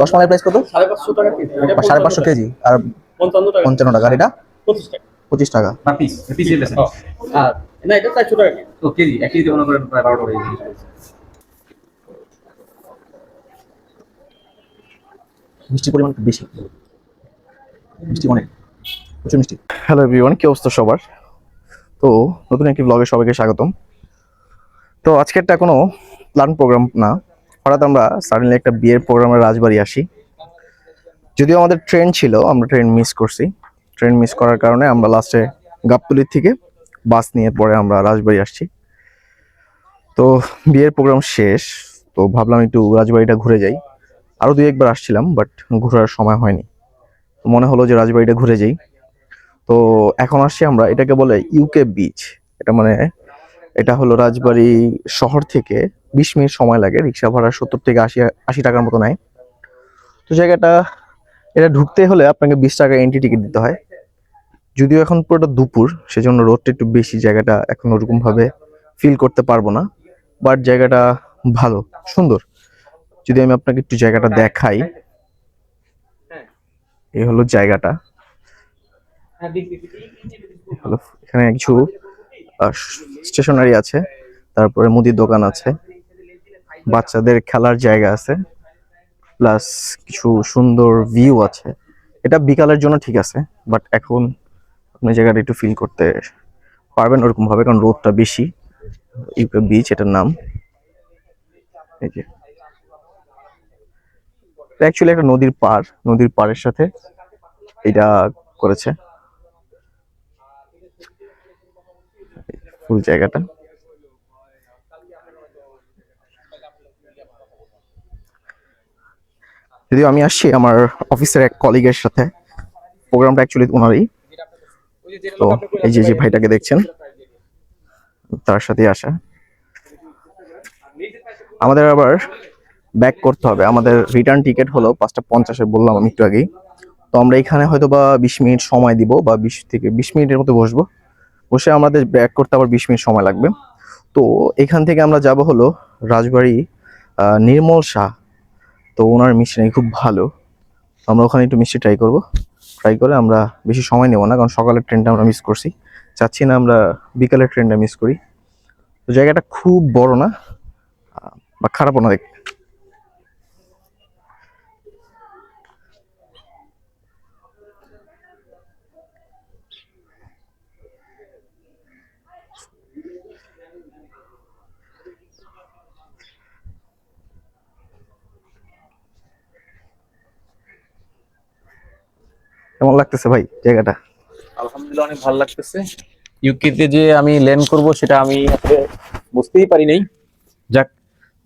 Rasmalai price কত? সাড়ে পাঁচশো টাকা কেজি। এটা সাড়ে পাঁচশো কেজি। আর পঞ্চান্ন টাকা। এটা পঁচিশ টাকা। মিষ্টির পরিমাণ বেশি। মিষ্টি অনেক। প্রচুর মিষ্টি। হ্যালো এভরিওয়ান কি অবস্থা সবার? তো নতুন একটি ব্লগে সবাইকে স্বাগতম। তো আজকেরটা কোনো প্ল্যান প্রোগ্রাম না। হঠাৎ আমরা সাডেনলি একটা বিয়ের প্রোগ্রামে রাজবাড়ি আসি। যদিও আমাদের ট্রেন ছিল, আমরা ট্রেন মিস করছি। ট্রেন মিস করার কারণে আমরা লাস্টে গাবতলির থেকে বাস নিয়ে পরে আমরা রাজবাড়ি আসছি। তো বিয়ের প্রোগ্রাম শেষ, তো ভাবলাম একটু রাজবাড়িটা ঘুরে যাই। আরও দুই একবার আসছিলাম বাট ঘোরার সময় হয়নি। মনে হলো যে রাজবাড়িটা ঘুরে যাই। তো এখন আসছি আমরা, এটাকে বলে ইউকে বিচ এটা মানে এটা হলো রাজবাড়ি শহর থেকে বিশ মিনিট সময় লাগে, রিক্সা ভাড়া সত্তর থেকে আশি আশি টাকার মতো নেয়। তো জায়গাটা, এটা ঢুকতে হলে আপনাকে বিশ টাকা এন্ট্রি টিকিট দিতে হয়। যদিও এখন পুরোটা দুপুর, সেজন্য রোদটা একটু বেশি, জায়গাটা এখন ওরকমভাবে ফিল করতে পারব না। বাট জায়গাটা ভালো, সুন্দর। যদি আমি আপনাকে একটু জায়গাটা দেখাই এই হলো জায়গাটা। এখানে কিছু স্টেশনারি আছে, তারপরে মুদির দোকান আছে। বাচ্চাদের খেলার জায়গা আছে প্লাস কিছু সুন্দর ভিউ আছে। এটা বিকালের জন্য ঠিক আছে বাট এখন আপনি জায়গাটা একটু ফিল করতে পারবেন ওরকম ভাবে, কারণ রোদটা বেশি। ইউকে বিচ এটার নাম। এই যে। অ্যাকচুয়ালি একটা নদীর পার, নদীর পাড়ের সাথে এটা করেছে। ফুল জায়গাটা। যদিও আমি আসছি আমার অফিসের এক কলিগের সাথে। প্রোগ্রামটা অ্যাকচুয়ালি ওনারই তো এই যে যে ভাইটাকে দেখছেন, তার সাথে আসা। আমাদের আবার ব্যাক করতে হবে। আমাদের রিটার্ন টিকিট হলো পাঁচটা পঞ্চাশে বললাম আমি একটু আগেই। তো আমরা এখানে হয়তো বা বিশ মিনিট সময় দিব বা বিশ থেকে বিশ মিনিটের মতো বসবো। বসে আমাদের ব্যাক করতে আবার বিশ মিনিট সময় লাগবে। তো এখান থেকে আমরা যাব হলো রাজবাড়ি নির্মল শাহ। তো ওনার মিষ্টি খুব ভালো। আমরা ওখানে একটু মিষ্টি ট্রাই করব। ট্রাই করে আমরা বেশি সময় নেব না, কারণ সকালের ট্রেনটা আমরা মিস করছি। চাচ্ছি না আমরা বিকালের ট্রেনটা মিস করি। তো জায়গাটা খুব বড় না বা খারাপও না দেখতে। কেমন লাগতেছে ভাই জায়গাটা? আলহামদুলিল্লাহ অনেক ভালো লাগতেছে। ইউকেতে যে আমি ল্যান্ড করব সেটা আমি আসলে বুঝতেই পারি নাই যাক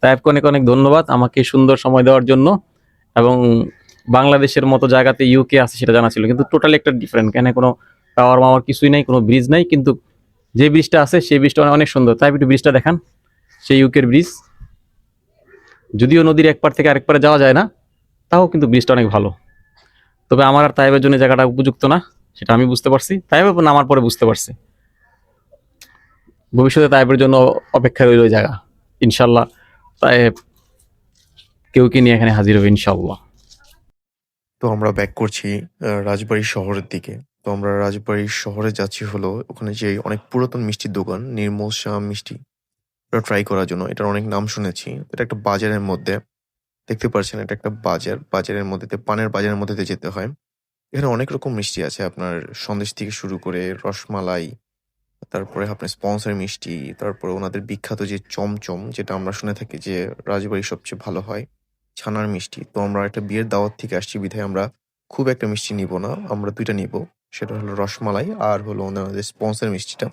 তাইবকে অনেক অনেক ধন্যবাদ আমাকে সুন্দর সময় দেওয়ার জন্য এবং বাংলাদেশের মতো জায়গাতে ইউকে আছে সেটা জানা ছিল। কিন্তু টোটালি একটা ডিফারেন্ট কেন কোনো টাওয়ার মাওয়ার কিছুই নাই কোনো ব্রিজ নাই কিন্তু যে ব্রিজটা আছে সেই ব্রিজটা অনেক সুন্দর। তাই একটু ব্রিজটা দেখান সেই ইউকের ব্রিজ যদিও নদীর এক পার থেকে আরেক পারে যাওয়া যায় না তাও কিন্তু ব্রিজটা অনেক ভালো। তবে আমার আর তাইবের জন্য জায়গাটা উপযুক্ত না, সেটা আমি বুঝতে পারছি। তাইবের নামার পরে বুঝতে পারছি। ভবিষ্যতে তাইবের জন্য অপেক্ষা রইল জায়গা। ইনশাল্লাহ তাইব কেউ কি নিয়ে এখানে হাজির হবে, ইনশাল্লাহ। তো আমরা ব্যাক করছি রাজবাড়ী শহরের দিকে। তো আমরা রাজবাড়ী শহরে যাচ্ছি হলো ওখানে যে অনেক পুরাতন মিষ্টির দোকান, নির্মল শাহ মিষ্টি। ট্রাই করার জন্য, এটার অনেক নাম শুনেছি। এটা একটা বাজারের মধ্যে। দেখতে পাচ্ছেন এটা একটা বাজার। বাজারের মধ্যে পানের বাজারের মধ্যে দিয়ে যেতে হয়। এখানে অনেক রকম মিষ্টি আছে আপনার সন্দেশ থেকে শুরু করে রসমালাই তারপরে আপনার স্পন্সর মিষ্টি তারপরে ওনাদের বিখ্যাত যে চমচম যেটা আমরা শুনে থাকি যে রাজবাড়ির সবচেয়ে ভালো হয় ছানার মিষ্টি। তো আমরা একটা বিয়ের দাওয়াত থেকে আসছি বিধায় আমরা খুব একটা মিষ্টি নিব না আমরা দুইটা নিব। সেটা হলো রসমালাই আর হলো ওনাদের স্পন্সর মিষ্টিটা।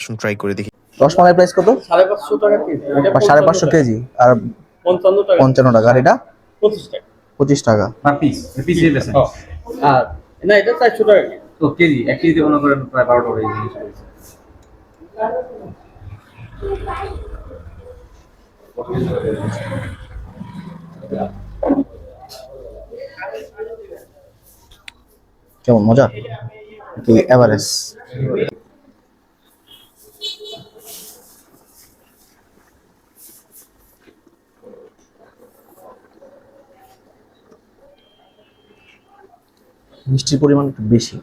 শুন ট্রাই করে দেখি। রসমালাই প্রাইস কত? সাড়ে পাঁচশো টাকা কেজি। এটা বা সাড়ে পাঁচশো কেজি। আর পঞ্চান্ন টাকা। পঞ্চান্ন টাকা আর এটা? পঁচিশ টাকা। পঁচিশ টাকা। পিস পিস দিতেছেন ও, আর না এটা চারশো টাকা তো কেজি এক কেজি মনে করেন প্রায় বারোটা করে জিনিস কেমন মজা? এভারেজ মিষ্টির পরিমাণ একটু বেশি।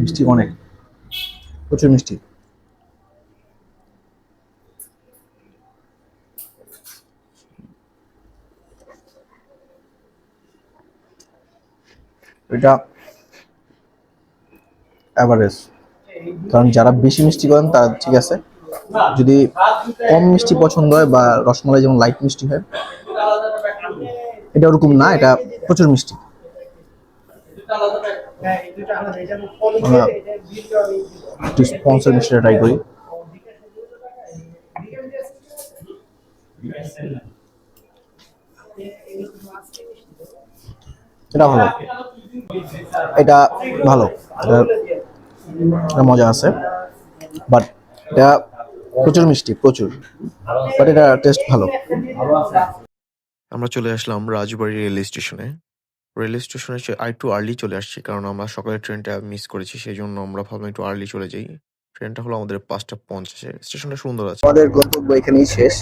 মিষ্টি অনেক। প্রচুর মিষ্টি। এটা অ্যাভারেজ কারণ যারা বেশি মিষ্টি করেন, তারা ঠিক আছে। যদি কম মিষ্টি পছন্দ হয় বা রসমালাই যেমন লাইট মিষ্টি হয়, এটা ওরকম না, এটা প্রচুর মিষ্টি। একটু স্পন্সর মিষ্টিটা ট্রাই করি এটা ভালো। এটা ভালো এটা মজা আছে। বাট এটা প্রচুর মিষ্টি, প্রচুর। বাট এটা টেস্ট ভালো। আমরা চলে আসলাম রাজবাড়ি রেল স্টেশনে। রেল স্টেশনে আর একটু আর্লি চলে আসছি, কারণ আমরা সকালের ট্রেনটা মিস করেছি সেই জন্য আমরা ভাবলাম একটু আর্লি চলে যাই। ট্রেনটা হলো আমাদের পাঁচটা পঞ্চাশে স্টেশনটা সুন্দর আছে। আমাদের গন্তব্য এখানেই শেষ।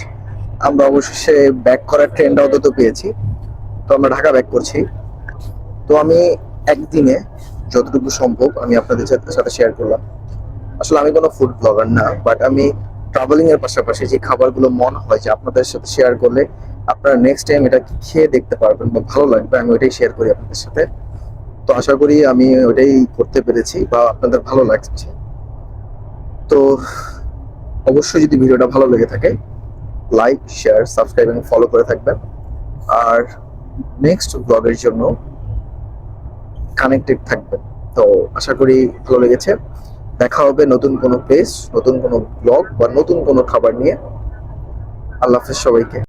আমরা অবশেষে ব্যাক করার ট্রেনটা অন্তত পেয়েছি। তো আমরা ঢাকা ব্যাক করছি। তো আমি একদিনে যতটুকু সম্ভব আমি আপনাদের সাথে সাথে শেয়ার করলাম। আসলে আমি কোনো ফুড ব্লগার না বাট আমি ট্রাভেলিং এর পাশাপাশি যে খাবারগুলো মন হয় যে আপনাদের সাথে শেয়ার করলে আপনারা নেক্সট টাইম এটা খেয়ে দেখতে পারবেন বা ভালো লাগবে, আমি ওইটাই শেয়ার করি আপনাদের সাথে। তো আশা করি আমি ওইটাই করতে পেরেছি বা আপনাদের ভালো লাগছে। তো অবশ্যই যদি ভিডিওটা ভালো লেগে থাকে লাইক শেয়ার সাবস্ক্রাইব এবং ফলো করে থাকবেন। আর নেক্সট ব্লগের জন্য কানেক্টেড থাকবেন। তো আশা করি ভালো লেগেছে। দেখা হবে নতুন কোনো পেজ নতুন কোনো ব্লগ বা নতুন কোনো খাবার নিয়ে। আল্লাহ হাফেজ সবাইকে।